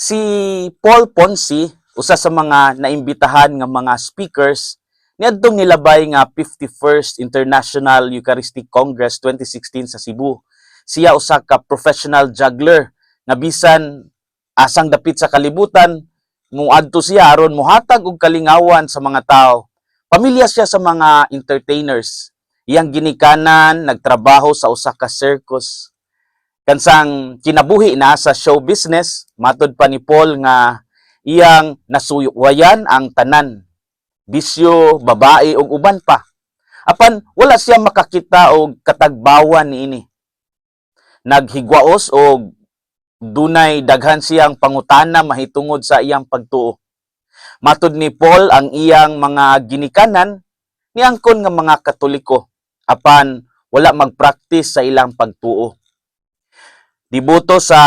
Si Paul Ponzi, usa sa mga naimbitahan nga mga speakers niadtong nilabay nga 51st International Eucharistic Congress 2016 sa Cebu. Siya usa ka professional juggler nga bisan asang dapit sa kalibutan muadto siya aron muhatag og kalingawan sa mga tao. Pamilya siya sa mga entertainers. Iyang ginikanan nagtrabaho sa usa ka circus kansang kinabuhi na sa show business, matod pa ni Paul nga iyang nasuyuwayan ang tanan. Bisyo, babae ug uban pa. Apan wala siya makakita og katagbawan niini. Naghigwaos og dunay daghan siyang pangutana mahitungod sa iyang pagtuo. Matod ni Paul ang iyang mga ginikanan niangkon nga mga Katoliko apan wala magpractice sa ilang pagtuo diboto sa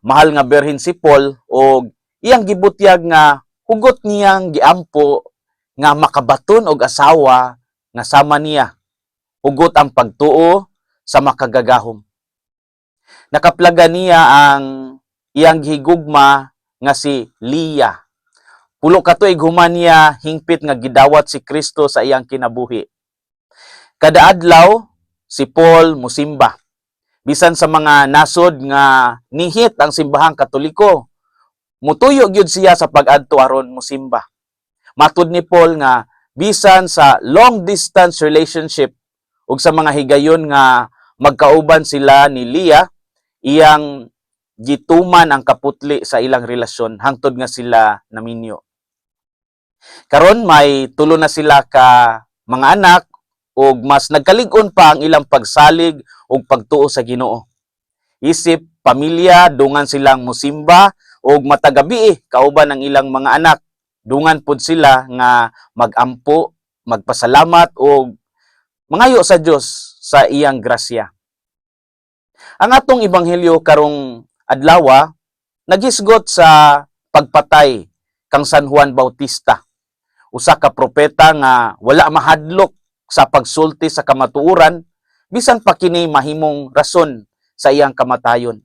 mahal nga berhin si Paul o iyang gibutyag nga hugot niyang giampo nga makabaton og asawa nga sama niya. Hugot ang pagtuo sa makagagahom. Nakaplaga niya ang iyang higugma nga si Leah. Pulo ka tuig human niya hingpit nga gidawat si Kristo sa iyang kinabuhi. Kada adlaw si Paul musimba bisan sa mga nasod nga nihit ang simbahang katoliko mutuyo gyud siya sa pag-adto aron musimba. Matud ni Paul nga bisan sa long distance relationship ug sa mga higayon nga magkauban sila ni Leah iyang gituman ang kaputli sa ilang relasyon hangtod nga sila naminyo. Karon may tulo na sila ka mga anak ug mas nagkalig-on pa ang ilang pagsalig ug pagtuo sa Ginoo. Isip pamilya dungan silang musimba ug matagabi kauban ang ilang mga anak. Dungan pud sila nga magampo, magpasalamat ug mangayo sa Dios sa iyang grasya. Ang atong ebanghelyo karong adlaw nagisgot sa pagpatay kang San Juan Bautista. Usa ka propeta nga wala mahadlok sa pagsulti sa kamatuoran bisan pa kini mahimong rason sa iyang kamatayon.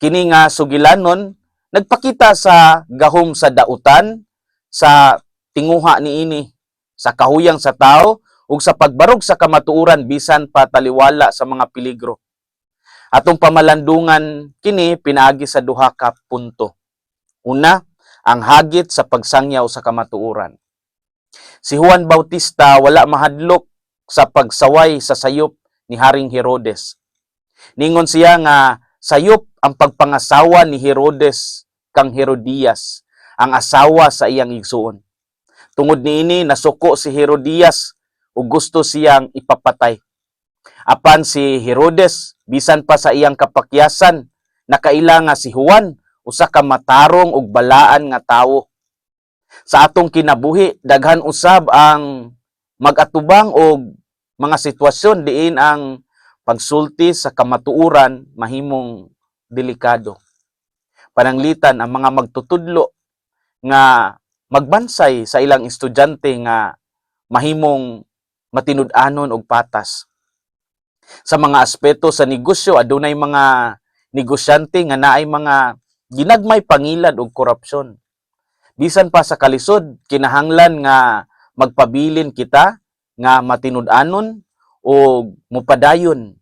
Kini nga sugilanon nagpakita sa gahom sa dautan sa tinguha niini sa kahuyang sa tao ug sa pagbarog sa kamatuoran bisan pa taliwala sa mga peligro. Atong pamalandungan kini pinaagi sa duha ka punto. Una, ang hagit sa pagsangyaw sa kamatuoran. Si Juan Bautista wala mahadlok sa pagsaway sa sayop ni Haring Herodes. Ningon siya nga sayop ang pagpangasawa ni Herodes kang Herodias, ang asawa sa iyang igsuon. Tungod niini nasuko si Herodias ug gusto siyang ipapatay. Apan si Herodes bisan pa sa iyang kapakyasan nakaila nga si Juan usa ka matarong ug balaan nga tawo sa atong kinabuhi daghan usab ang magatubang og mga sitwasyon diin ang pagsulti sa kamatuuran mahimong delikado. Pananglitan ang mga magtutudlo nga magbansay sa ilang estudyante nga mahimong matinud-anon og patas. Sa mga aspeto sa negosyo adunay mga negosyante nga naay mga ginagmay pangilad og korupsyon bisan pa sa kalisod kinahanglan nga magpabilin kita nga matinud-anon o mupadayon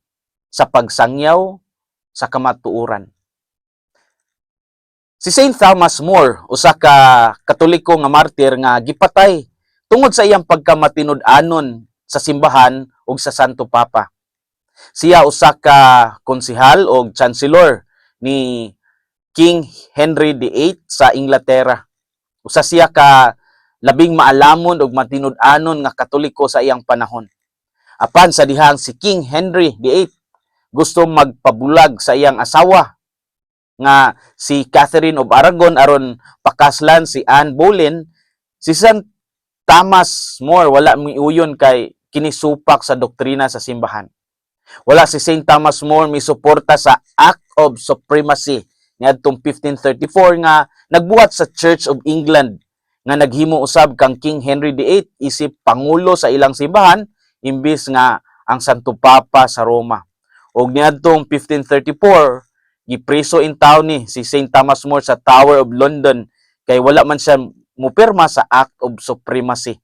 sa pagsangyaw sa kamatuoran. Si Saint Thomas More, usa ka katoliko nga martir nga gipatay tungod sa iyang pagkamatinud-anon sa simbahan ug sa Santo Papa. Siya usa ka konsehal o chancellor ni King Henry VIII sa Inglaterra usa siya ka labing maalamon ug matinud-anon nga katoliko sa iyang panahon. Apan sa dihang si King Henry VIII gusto magpabulag sa iyang asawa nga si Catherine of Aragon aron pakaslan si Anne Boleyn si San Thomas More wala miuyon kay kinisupak sa doktrina sa simbahan. Wala si St. Thomas More misuporta sa Act of Supremacy niadtong 1534 nga nagbuhat sa Church of England nga naghimo usab kang King Henry VIII isip pangulo sa ilang simbahan imbis nga ang Santo Papa sa Roma. Og niadtong 1534 gipreso in town ni si St. Thomas More sa Tower of London kay wala man siya mupirma sa Act of Supremacy.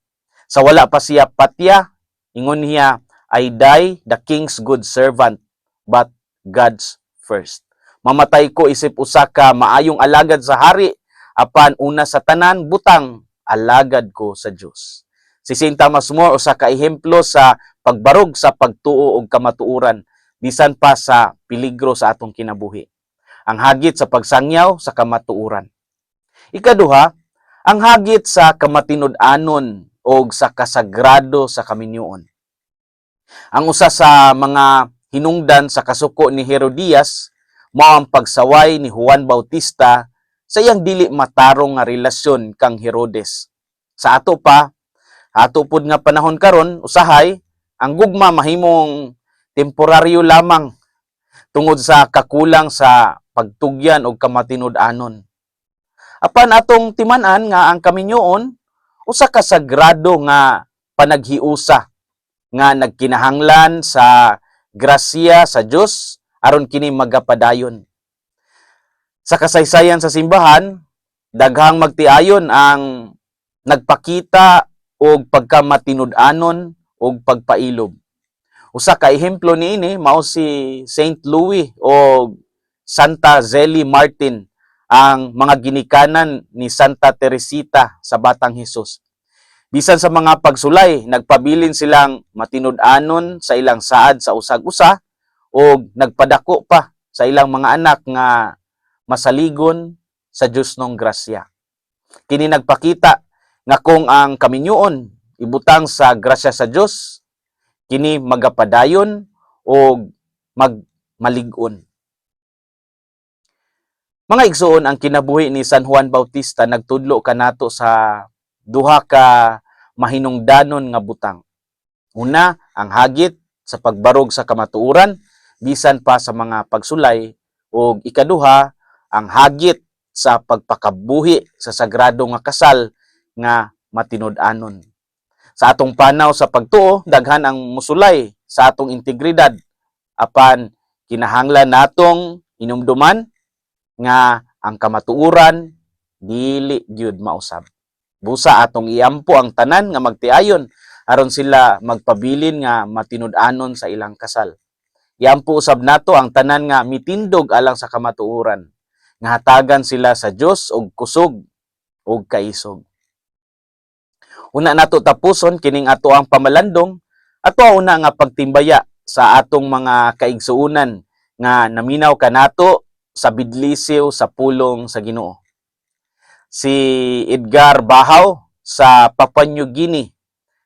Sa wala pa siya patya, ingon niya, I die the king's good servant, but God's first. Mamatay ko isip usa ka maayong alagad sa hari, apan una sa tanan butang alagad ko sa Dios. Si St. Thomas More usa ka ehemplo sa pagbarog sa pagtuo og kamatuoran bisan pa sa peligro sa atong kinabuhi. Ang hagit sa pagsangyaw sa kamatuoran. Ikaduha, ang hagit sa kamatinud-anon o sa kasagrado sa kaminyoon. Ang usa sa mga hinungdan sa kasuko ni Herodias mao ang pagsaway ni Juan Bautista sa iyang dili matarong nga relasyon kang Herodes. Sa ato pa, ato pud nga panahon karon usahay ang gugma mahimong temporaryo lamang tungod sa kakulang sa pagtugyan og kamatinud-anon. Apan atong timan-an nga ang kaminyoon usa ka sagrado nga panaghiusa nga nagkinahanglan sa grasya sa Dios aron kini magapadayon. Sa kasaysayan sa simbahan, daghang magtiayon ang nagpakita og pagkamatinud-anon og pagpailob. Usa ka ehemplo niini mao si Saint Louis o Santa Zeli Martin ang mga ginikanan ni Santa Teresita sa Batang Hesus. Bisan sa mga pagsulay, nagpabilin silang matinud-anon sa ilang saad sa usag-usa o nagpadako pa sa ilang mga anak nga masaligon sa Dios nung grasya. Kini nagpakita nga kung ang kaminyoon ibutang sa grasya sa Dios, kini magapadayon o magmalig-on. Mga igsoon ang kinabuhi ni San Juan Bautista nagtudlo kanato sa duha ka mahinungdanon nga butang. Una, ang hagit sa pagbarog sa kamatuoran bisan pa sa mga pagsulay ug ikaduha, ang hagit sa pagpakabuhi sa sagrado nga kasal nga matinud-anon. Sa atong panaw sa pagtuo, daghan ang musulay sa atong integridad apan kinahanglan natong inumduman nga ang kamatuoran dili gyud mausab. Busa atong iampo ang tanan nga magtiayon aron sila magpabilin nga matinud-anon sa ilang kasal. Iampo usab nato ang tanan nga mitindog alang sa kamatuoran nga hatagan sila sa Dios og kusog og kaisog. Una nato tapuson kining ato ang pamalandong ato una nga pagtimbaya sa atong mga kaigsuunan nga naminaw kanato sa bidlisiw sa pulong sa Ginoo. Si Edgar Bahaw sa Papua New Guinea,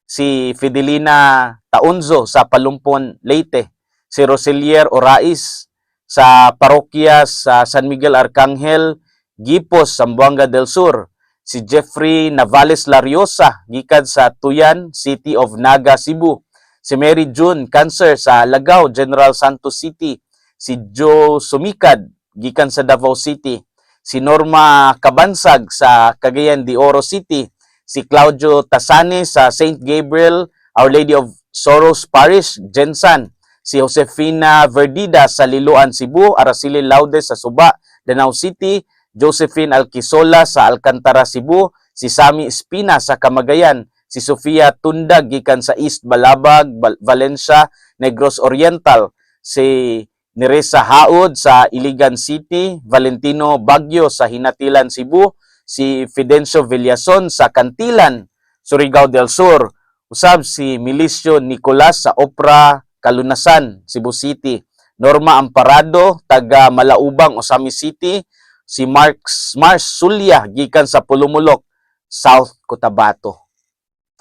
si Fidelina Taunzo sa Palumpon, Leyte, si Roselier Orais sa parokya sa San Miguel Arcangel, Gipos, Zamboanga del Sur, si Jeffrey Navales Lariosa gikan sa Tuyan City of Naga, Cebu, si Mary June Cancer sa Lagao, General Santos City, si Joe Sumikad gikan sa Davao City, si Norma Kabansag sa Cagayan de Oro City, si Claudio Tasani sa St. Gabriel Our Lady of Soros Parish, Jensan, si Josefina Verdida sa Liloan, Cebu, Araceli Laudes sa Suba, Danau City, Josephine Alquisola sa Alcantara, Cebu, si Sami Espina sa Camagayan, si Sofia Tundag gikan sa East Balabag, Bal- Valencia, Negros Oriental, si Neresa Haud sa Iligan City, Valentino Bagyo sa Hinatilan, Cebu, si Fidencio Villason sa Cantilan, Surigao del Sur, usab si Milicio Nicolas sa Opera Kalunasan, Cebu City, Norma Amparado, taga Malaubang, Osami City, si Marks Mars Sulya gikan sa Pulumulok, South Cotabato.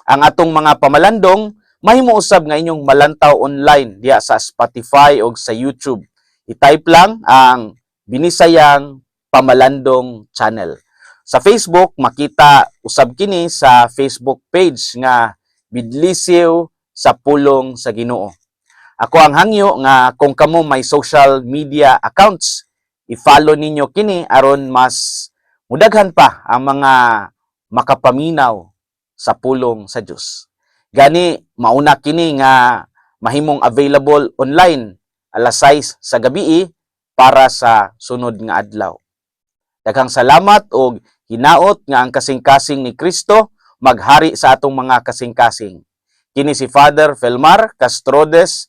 Ang atong mga pamalandong mahimo usab nga inyong malantaw online diya sa Spotify o sa YouTube. I-type lang ang Binisayang Pamalandong Channel. Sa Facebook, makita usab kini sa Facebook page nga Bidlisiw sa Pulong sa Ginoo. Ako ang hangyo nga kung kamo may social media accounts, i-follow ninyo kini aron mas mudaghan pa ang mga makapaminaw sa pulong sa Dios. Gani mauna kini nga mahimong available online alas 6 sa gabi para sa sunod nga adlaw. Daghang salamat og hinaot nga ang kasing-kasing ni Kristo maghari sa atong mga kasing-kasing. Kini si Father Felmar Castrodes,